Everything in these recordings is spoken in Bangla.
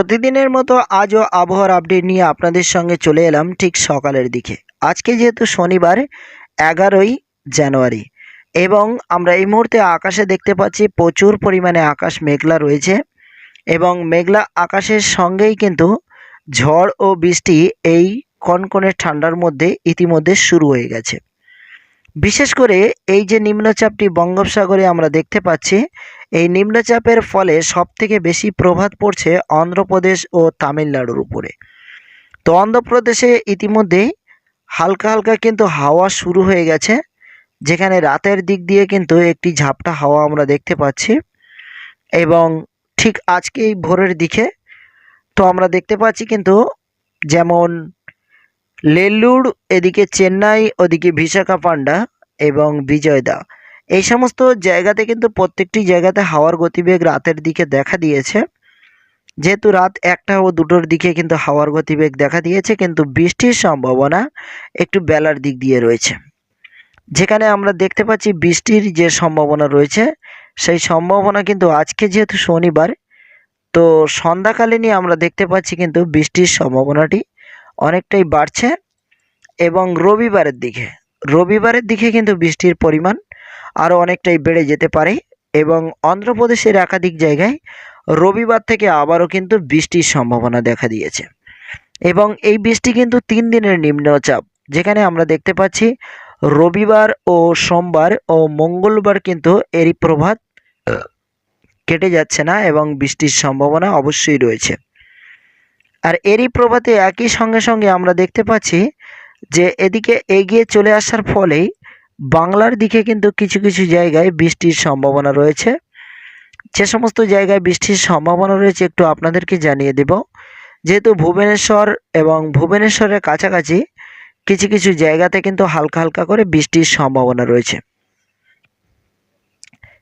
প্রতিদিনের মতো আজও আবহাওয়ার আপডেট নিয়ে আপনাদের সঙ্গে চলে এলাম ঠিক সকালের দিকে। আজকে যেহেতু শনিবার, এগারোই জানুয়ারি এবং আমরা এই মুহূর্তে আকাশে দেখতে পাচ্ছি প্রচুর পরিমাণে আকাশ মেঘলা রয়েছে এবং মেঘলা আকাশের সঙ্গেই কিন্তু ঝড় ও বৃষ্টি এই কনকনে ঠান্ডার মধ্যে ইতিমধ্যে শুরু হয়ে গেছে। বিশেষ করে এই যে নিম্নচাপটি বঙ্গোপসাগরে আমরা দেখতে পাচ্ছি, এই নিম্নচাপের ফলে সবথেকে বেশি প্রভাব পড়ছে অন্ধ্রপ্রদেশ ও তামিলনাড়ুর উপরে। তো অন্ধ্রপ্রদেশে ইতিমধ্যেই হালকা হালকা কিন্তু হাওয়া শুরু হয়ে গেছে, যেখানে রাতের দিক দিয়ে কিন্তু একটি ঝাপটা হাওয়া আমরা দেখতে পাচ্ছি। এবং ঠিক আজকেই ভোরের দিকে তো আমরা দেখতে পাচ্ছি কিন্তু যেমন লেল্লুর, এদিকে চেন্নাই, ওদিকে বিশাখাপান্ডা এবং বিজয়দা। এই সমস্ত জায়গাতে কিন্তু প্রত্যেকটি জায়গাতে হাওয়ার গতিবেগ রাতের দিকে দেখা দিয়েছে। যেহেতু রাত একটা ও দুটোর দিকে কিন্তু হাওয়ার গতিবেগ দেখা দিয়েছে, কিন্তু বৃষ্টির সম্ভাবনা একটু বেলার দিক দিয়ে রয়েছে। যেখানে আমরা দেখতে পাচ্ছি বৃষ্টির যে সম্ভাবনা রয়েছে, সেই সম্ভাবনা কিন্তু আজকে যেহেতু শনিবার, তো সন্ধ্যাকালীনই আমরা দেখতে পাচ্ছি কিন্তু বৃষ্টির সম্ভাবনাটি অনেকটাই বাড়ছে এবং রবিবারের দিকে রবিবারের দিকে কিন্তু বৃষ্টির পরিমাণ আরও অনেকটাই বেড়ে যেতে পারে এবং অন্ধ্রপ্রদেশের একাধিক জায়গায় রবিবার থেকে আবারও কিন্তু বৃষ্টির সম্ভাবনা দেখা দিয়েছে। এবং এই বৃষ্টি কিন্তু তিন দিনের নিম্নচাপ যেখানে আমরা দেখতে পাচ্ছি রবিবার ও সোমবার ও মঙ্গলবার কিন্তু এরই প্রভাব কেটে যাচ্ছে না এবং বৃষ্টির সম্ভাবনা অবশ্যই রয়েছে। আর এরই প্রভাতে একই সঙ্গে সঙ্গে আমরা দেখতে পাচ্ছি যে এদিকে এগিয়ে চলে আসার ফলেই বাংলার দিকে কিন্তু কিছু কিছু জায়গায় বৃষ্টির সম্ভাবনা রয়েছে। যে সমস্ত জায়গায় বৃষ্টির সম্ভাবনা রয়েছে একটু আপনাদেরকে জানিয়ে দেব। যেহেতু ভুবনেশ্বর এবং ভুবনেশ্বরের কাছাকাছি কিছু কিছু জায়গাতে কিন্তু হালকা হালকা করে বৃষ্টির সম্ভাবনা রয়েছে।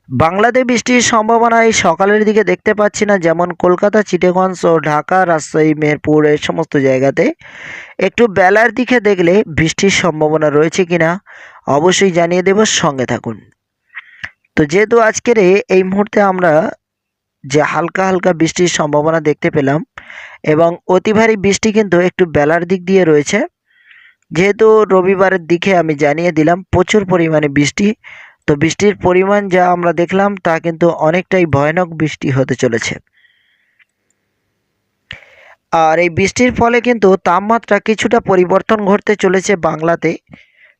বাংলাতে বৃষ্টির সম্ভাবনা এই সকালের দিকে দেখতে পাচ্ছি না যেমন কলকাতা চিটেগঞ্জ ও ঢাকা, রাজশাহী, মেহেরপুর এই সমস্ত জায়গাতে। একটু বেলার দিকে দেখলে বৃষ্টির সম্ভাবনা রয়েছে কিনা অবশ্যই জানিয়ে দেব, সঙ্গে থাকুন। তো যেহেতু আজকের এই মুহূর্তে আমরা যে হালকা হালকা বৃষ্টির সম্ভাবনা দেখতে পেলাম এবং অতি ভারী বৃষ্টি কিন্তু একটু বেলার দিক দিয়ে রয়েছে, যেহেতু রবিবারের দিকে আমি জানিয়ে দিলাম প্রচুর পরিমাণে বৃষ্টি তো বৃষ্টির পরিমাণ যা আমরা দেখলাম, তা কিন্তু অনেকটাই ভয়ানক বৃষ্টি হতে চলেছে। আর এই বৃষ্টির ফলে কিন্তু তাপমাত্রা কিছুটা পরিবর্তন ঘটতে চলেছে বাংলাতে,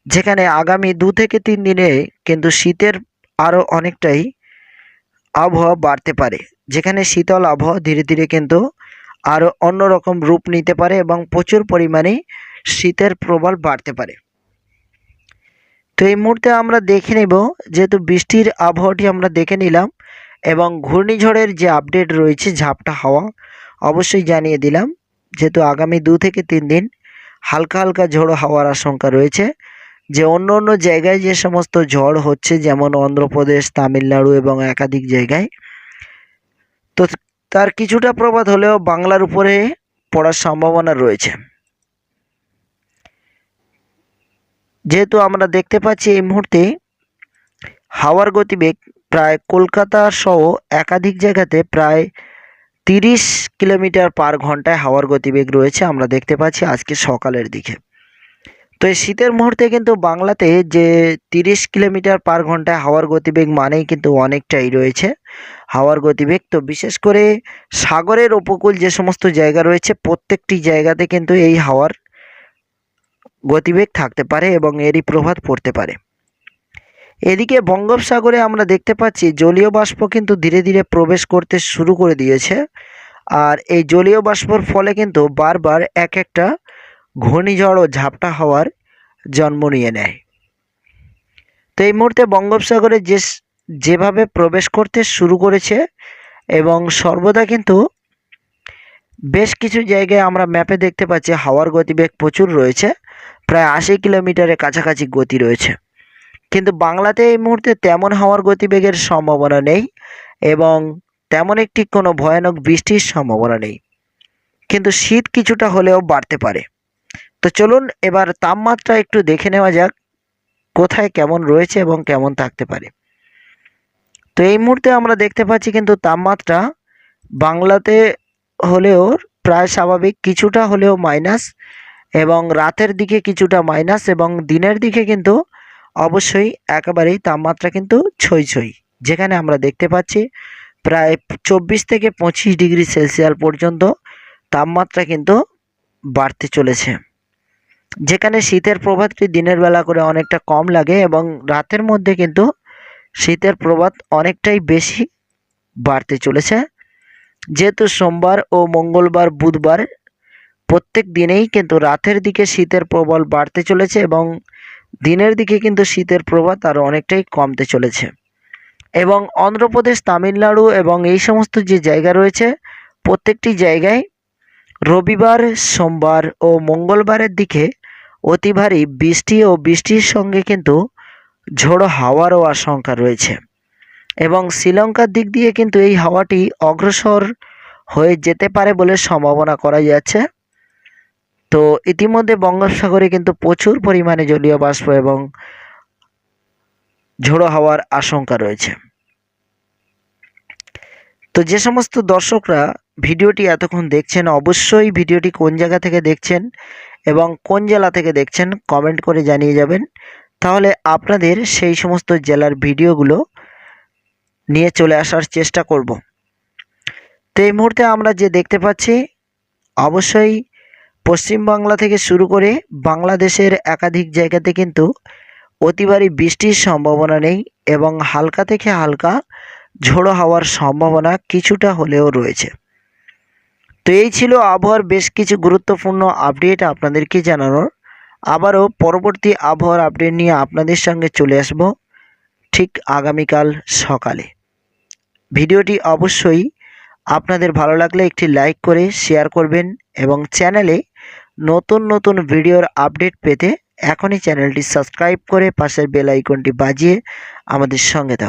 যেখানে আগামী দু থেকে তিন দিনে কিন্তু শীতের আরও অনেকটাই আবহাওয়া বাড়তে পারে, যেখানে শীতল আবহাওয়া ধীরে ধীরে কিন্তু আরও অন্যরকম রূপ নিতে পারে এবং প্রচুর পরিমাণে শীতের প্রবল বাড়তে পারে। তো এই মুহূর্তে আমরা দেখে নেব, যেহেতু বৃষ্টির আবহাওয়াটি আমরা দেখে নিলাম এবং ঘূর্ণিঝড়ের যে আপডেট রয়েছে, ঝাপটা হাওয়া, অবশ্যই জানিয়ে দিলাম। যেহেতু আগামী দু থেকে তিন দিন হালকা হালকা ঝোড়ো হাওয়ার আশঙ্কা রয়েছে, যে অন্য অন্য জায়গায় যে সমস্ত ঝড় হচ্ছে, যেমন অন্ধ্রপ্রদেশ, তামিলনাড়ু এবং একাধিক জায়গায়, তো তার কিছুটা প্রভাব হলেও বাংলার উপরে পড়ার সম্ভাবনা রয়েছে। যেহেতু আমরা দেখতে পাচ্ছি এই মুহূর্তে হাওয়ার গতিবেগ প্রায় কলকাতা সহ একাধিক জায়গাতে প্রায় তিরিশ কিলোমিটার পার ঘন্টায় হাওয়ার গতিবেগ রয়েছে আমরা দেখতে পাচ্ছি আজকে সকালের দিকে। তো এই শীতের মুহূর্তে কিন্তু বাংলাতে যে তিরিশ কিলোমিটার পার ঘন্টায় হাওয়ার গতিবেগ মানেই কিন্তু অনেকটাই রয়েছে হাওয়ার গতিবেগ। তো বিশেষ করে সাগরের উপকূল যে সমস্ত জায়গা রয়েছে, প্রত্যেকটি জায়গাতে কিন্তু এই হাওয়ার গতিবেগ থাকতে পারে এবং এরই প্রভাব পড়তে পারে। এদিকে বঙ্গোপসাগরে আমরা দেখতে পাচ্ছি জলীয় বাষ্প কিন্তু ধীরে ধীরে প্রবেশ করতে শুরু করে দিয়েছে আর এই জলীয় বাষ্পর ফলে কিন্তু বারবার এক একটা ঘূর্ণিঝড় ও ঝাপটা হওয়ার জন্ম নিয়ে নেয়। তো এই মুহূর্তে বঙ্গোপসাগরে যে যেভাবে প্রবেশ করতে শুরু করেছে এবং সর্বদা কিন্তু বেশ কিছু জায়গায় আমরা ম্যাপে দেখতে পাচ্ছি হাওয়ার গতিবেগ প্রচুর রয়েছে। প্রায় আশি কিলোমিটারের কাছাকাছি গতি রয়েছে। কিন্তু বাংলাতে এই মুহূর্তে তেমন হাওয়ার গতিবেগের সম্ভাবনা নেই এবং তেমন একটি কোনো ভয়ানক বৃষ্টির সম্ভাবনা নেই। কিন্তু শীত কিছুটা হলেও বাড়তে পারে। তো চলুন এবার তাপমাত্রা একটু দেখে নেওয়া যাক, কোথায় কেমন রয়েছে এবং কেমন থাকতে পারে। তো এই মুহূর্তে আমরা দেখতে পাচ্ছি কিন্তু তাপমাত্রা বাংলাতে হলেও প্রায় স্বাভাবিক কিছুটা হলেও মাইনাস এবং রাতের দিকে কিছুটা মাইনাস এবং দিনের দিকে কিন্তু অবশ্যই একেবারেই তাপমাত্রা কিন্তু ছই ছই। যেখানে আমরা দেখতে পাচ্ছি প্রায় চব্বিশ থেকে পঁচিশ ডিগ্রি সেলসিয়াস পর্যন্ত তাপমাত্রা কিন্তু বাড়তে চলেছে। যেখানে শীতের প্রভাবটি দিনের বেলা করে অনেকটা কম লাগে এবং রাতের মধ্যে কিন্তু শীতের প্রভাব অনেকটাই বেশি বাড়তে চলেছে। যেহেতু সোমবার ও মঙ্গলবার, বুধবার প্রত্যেক দিনেই কিন্তু রাতের দিকে শীতের প্রবল বাড়তে চলেছে এবং দিনের দিকে কিন্তু শীতের প্রভাব আরও অনেকটাই কমতে চলেছে। এবং অন্ধ্রপ্রদেশ, তামিলনাড়ু এবং এই সমস্ত যে জায়গা রয়েছে, প্রত্যেকটি জায়গায় রবিবার, সোমবার ও মঙ্গলবারের দিকে অতি ভারী বৃষ্টি ও বৃষ্টির সঙ্গে কিন্তু ঝোড়ো হাওয়ারও আশঙ্কা রয়েছে। এবং শ্রীলঙ্কার দিক দিয়ে কিন্তু এই হাওয়াটি অগ্রসর হয়ে যেতে পারে বলে সম্ভাবনা করা যাচ্ছে। তো ইতিমধ্যে বঙ্গোপসাগরে কিন্তু প্রচুর পরিমাণে জলীয় বাষ্প এবং ঝোড়ো হওয়ার আশঙ্কা রয়েছে। তো যে সমস্ত দর্শকরা ভিডিওটি এতক্ষণ দেখছেন, অবশ্যই ভিডিওটি কোন জায়গা থেকে দেখছেন এবং কোন জেলা থেকে দেখছেন কমেন্ট করে জানিয়ে যাবেন। তাহলে আপনাদের সেই সমস্ত জেলার ভিডিওগুলো নিয়ে চলে আসার চেষ্টা করব। তো এই মুহূর্তে আমরা যে দেখতে পাচ্ছি, অবশ্যই পশ্চিমবাংলা থেকে শুরু করে বাংলাদেশের একাধিক জায়গাতে কিন্তু অতিবারী বৃষ্টির সম্ভাবনা নেই এবং হালকা থেকে হালকা ঝোড়ো হওয়ার সম্ভাবনা কিছুটা হলেও রয়েছে। তো এই ছিল আবহাওয়ার বেশ কিছু গুরুত্বপূর্ণ আপডেট আপনাদেরকে জানানোর। আবারও পরবর্তী আবহাওয়ার আপডেট নিয়ে আপনাদের সঙ্গে চলে আসব ঠিক আগামীকাল সকালে। ভিডিওটি অবশ্যই আপনাদের ভালো লাগলে একটি লাইক করে, শেয়ার করবেন এবং চ্যানেলে নতুন নতুন ভিডিওর আপডেট পেতে এখনই চ্যানেলটি সাবস্ক্রাইব করে পাশের বেল আইকনটি বাজিয়ে আমাদের সঙ্গে থাকুন।